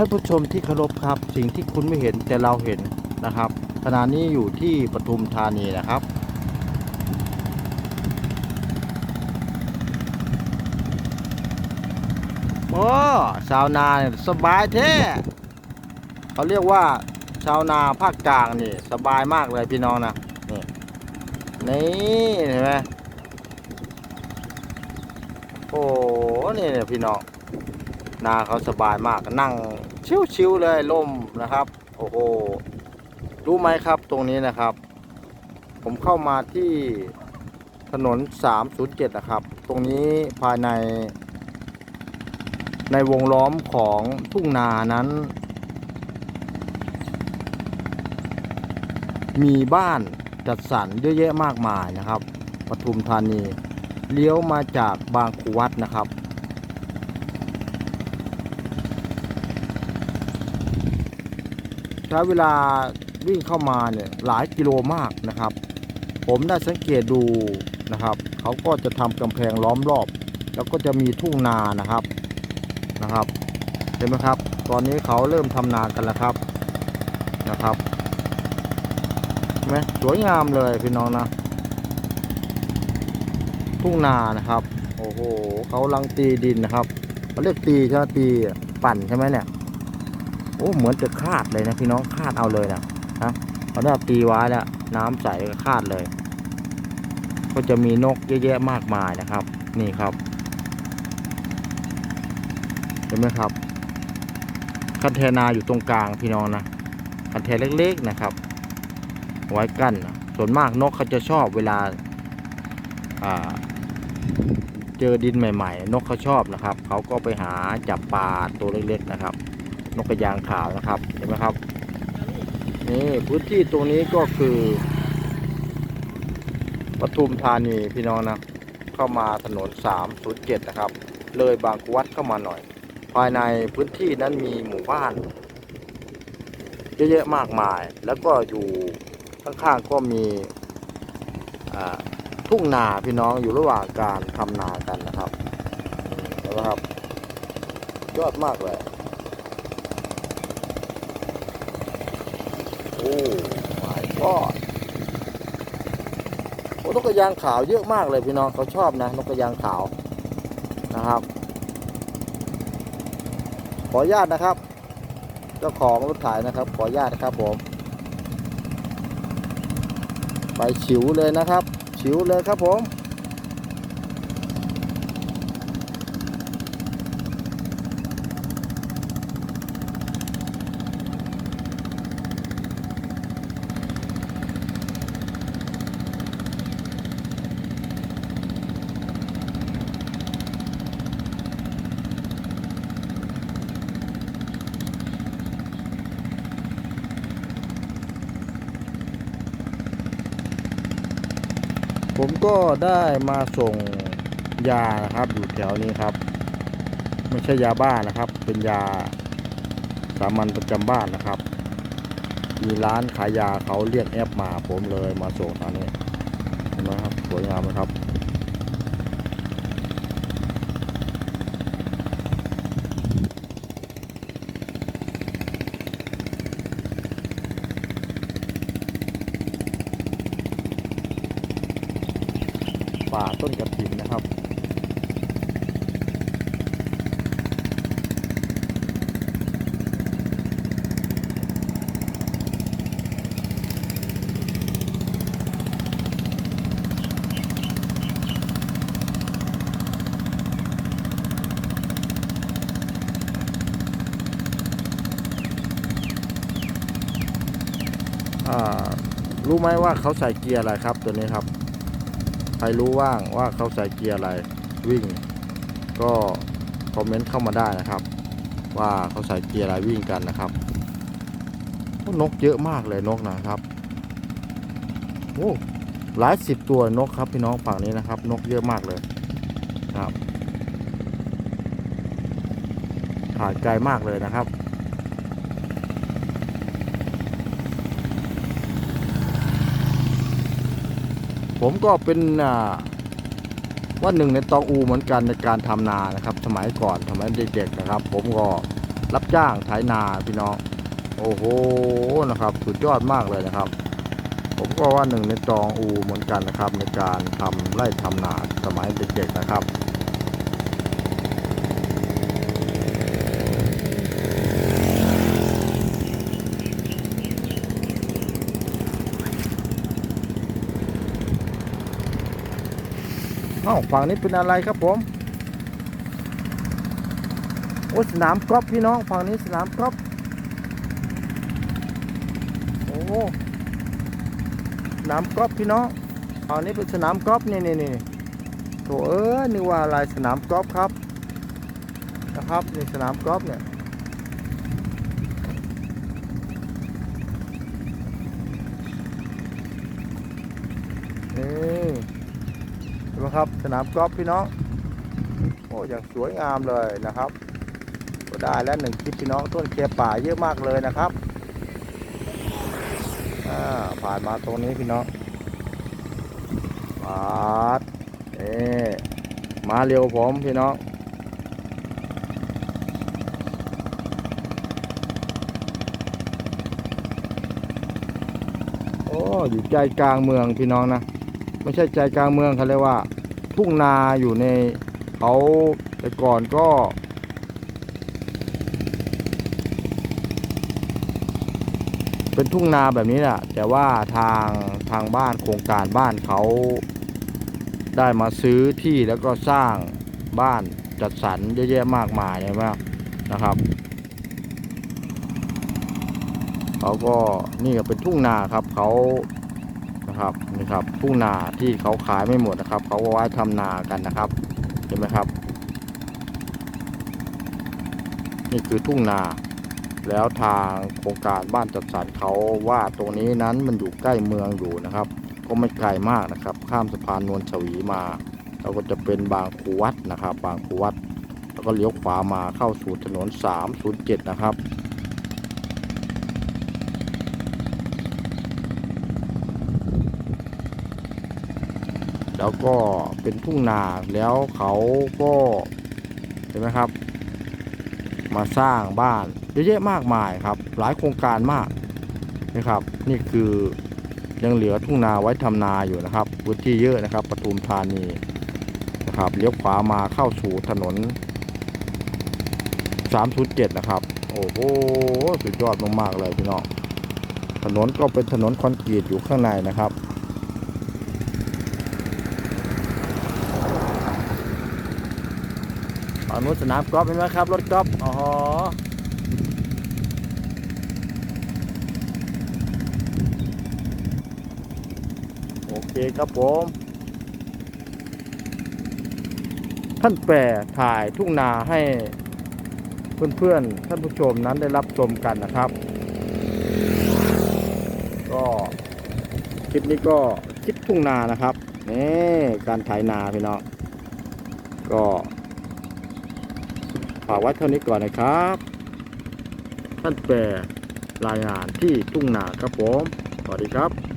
ท่านผู้ชมที่เคารพครับ สิ่งที่คุณไม่เห็นแต่เราเห็นนะครับขณะนี้อยู่ที่ปทุมธานีนะครับ โอ้ชาวนาเนี่ยสบายแท้เขาเรียกว่าชาวนาภาคกลางนี่สบายมากเลยพี่น้องนะนี่นี่เห็นไหมโอ้นี่เนี่ยพี่น้อง นาเขาสบายมากนั่งชิวๆเลยล่มนะครับ โอ้โหรู้ไหมครับตรงนี้นะครับ ผมเข้ามาที่ถนน 307 นะครับ ตรงนี้ภายในในวงล้อมของทุ่งนานั้น มีบ้านจัดสรรเยอะแยะมากมายนะครับปทุมธานี เลี้ยวมาจากบางขวัดนะครับ ใช้เวลาวิ่งเข้ามาเนี่ยหลายกิโลมากนะครับ ผมได้สังเกตดูนะครับ เขาก็จะทำกำแพงล้อมรอบ แล้วก็จะมีทุ่งนานะครับนะครับเห็นไหมครับ ตอนนี้เขาเริ่มทำนากันแล้วครับนะครับเห็นไหมสวยงามเลยพี่น้องนะ ทุ่งนานะครับ โอ้โหเขาลังตีดินนะครับเขาเรียกตีใช่ไหมตีปั่นใช่ไหมเนี่ย โอ้เหมือนจะคาดเลยนะพี่น้องคาดเอาเลยนะฮะเขาได้ตีไว้แล้วน้ำใสก็คาดเลย ก็จะมีนกเยอะแยะมากมายนะครับ นี่ครับเห็นไหมครับ คันเทนาอยู่ตรงกลางพี่น้องนะคันเทนเล็กๆนะครับ ไว้กั้นส่วนมากนกเขาจะชอบเวลาอ่าเจอดินใหม่ ๆ นกเขาชอบนะครับ เขาก็ไปหาจับปลาตัวเล็กๆนะครับ นกกระยางขาวนะครับเห็นไหมครับนี่พื้นที่ตรงนี้ก็คือปทุมธานีพี่น้องนะเข้ามาถนน 307 นะครับ เลยบางกวัดเข้ามาหน่อย ภายในพื้นที่นั้นมีหมู่บ้านเยอะๆมากมาย แล้วก็อยู่ข้างๆก็มีทุ่งนาพี่น้องอยู่ระหว่างการทำนากันนะครับนไหมครับ ยอดมากเลย โอ้ my god โอ้นกกระยางขาวเยอะมากเลยพี่น้องเขาชอบนะนกกระยางขาวนะครับ ขออนุญาตนะครับ เจ้าของรถขายนะครับ ขออนุญาตนะครับผมไปฉิวเลยนะครับ ฉิวเลยครับผม ผมก็ได้มาส่งยานะครับอยู่แถวนี้ครับ ไม่ใช่ยาบ้านะครับ เป็นยาสามัญประจำบ้านนะครับ มีร้านขายยาเขาเรียกแอปมาผมเลยมาส่งตอนนี้เห็นไหมครับสวยงามไหมครับ ป่าต้นกระถินนะครับ อ่า รู้ไหมว่าเขาใส่เกียร์อะไรครับตัวนี้ครับ ใครรู้ว่างว่าเขาใส่เกียร์อะไรวิ่ง ก็คอมเมนต์เข้ามาได้นะครับ ว่าเขาใส่เกียร์อะไรวิ่งกันนะครับนกเยอะมากเลยนกนะครับโอ้หลายสิบตัวนกครับพี่น้องฝั่งนี้นะครับ นกเยอะมากเลยครับถ่ายไกลมากเลยนะครับ ผมก็เป็นว่าหนึ่งในตองอูเหมือนกันในการทำนานะครับ สมัยก่อนสมัยเด็กๆนะครับ ผมก็รับจ้างไถนาพี่น้องโอ้โหนะครับ สุดยอดมากเลยนะครับ ผมก็ว่าหนึ่งในตองอูเหมือนกันนะครับ ในการทำไร่ทำนาสมัยเด็กๆนะครับ อ้าฝั่งนี้เป็นอะไรครับผมโอ้สนามกอล์ฟพี่น้องฝั่งนี้สนามกอล์ฟโอ้สนามกอล์ฟพี่น้องฝั่งนี้เป็นสนามกอล์ฟนี่นี่นี่โถเอ้ยนึกว่าอะไรสนามกอล์ฟครับนะครับนี่สนามกอล์ฟเนี่ยนี่เห็น ไหมครับ สนามกอล์ฟพี่น้องโอ้อย่างสวยงามเลยนะครับก็ได้แล้วหนึ่งคลิปพี่น้องต้นเคป่าเยอะมากเลยนะครับผ่านมาตรงนี้พี่น้องปาดเอ๊มาเร็วผมพี่น้องโอ้อยู่ใจกลางเมืองพี่น้องนะ ไม่ใช่ใจกลางเมืองเขาเรียกว่า ทุ่งนาอยู่ในเขาแต่ก่อนก็ เป็นทุ่งนาแบบนี้แหละแต่ว่าทางทางบ้านโครงการบ้านเขาได้มาซื้อที่แล้วก็สร้างบ้านจัดสรรเยอะแยะมากมายเลยมากนะครับเขาก็นี่ก็เป็นทุ่งนาครับเขา นะครับนี่ครับทุ่งนาที่เขาขายไม่หมดนะครับ เขาไว้ทำนากันนะครับเห็นไหมครับ นี่คือทุ่งนา แล้วทางโครงการบ้านจัดสรรเขาว่าตรงนี้นั้นมันอยู่ใกล้เมืองอยู่นะครับ ก็ไม่ไกลมากนะครับ ข้ามสะพานนวลฉวีมาเราก็จะเป็นบางคูวัดนะครับ บางคูวัด แล้วก็เลี้ยวขวามาเข้าสู่ถนน 307 นะครับ แล้วก็เป็นทุ่งนาแล้วเขาก็เห็นไหมครับ มาสร้างบ้านเยอะแยะมากมายครับ หลายโครงการมากนะครับ นี่คือยังเหลือทุ่งนาไว้ทำนาอยู่นะครับพื้นที่เยอะนะครับปทุมธานีนะครับเลี้ยวขวามาเข้าสู่ถนน 307 นะครับ โอ้โหสุดยอดมากๆเลยพี่น้องถนนก็เป็นถนนคอนกรีตอยู่ข้างในนะครับ ฝั่งนู้นสนามกอล์ฟเห็นไหมครับ รถกอล์ฟอ๋อโอเคครับผม ท่านแปรถ่ายทุ่งนาให้เพื่อนๆ ท่านผู้ชมนั้นได้รับชมกันนะครับ ก็คลิปนี้ก็คลิปทุ่งนานะครับนี่การถ่ายนาพี่น้องก็ ฝากไว้เท่านี้ก่อนนะครับ ท่านแปรรายงานที่ทุ่งนาครับผม สวัสดีครับ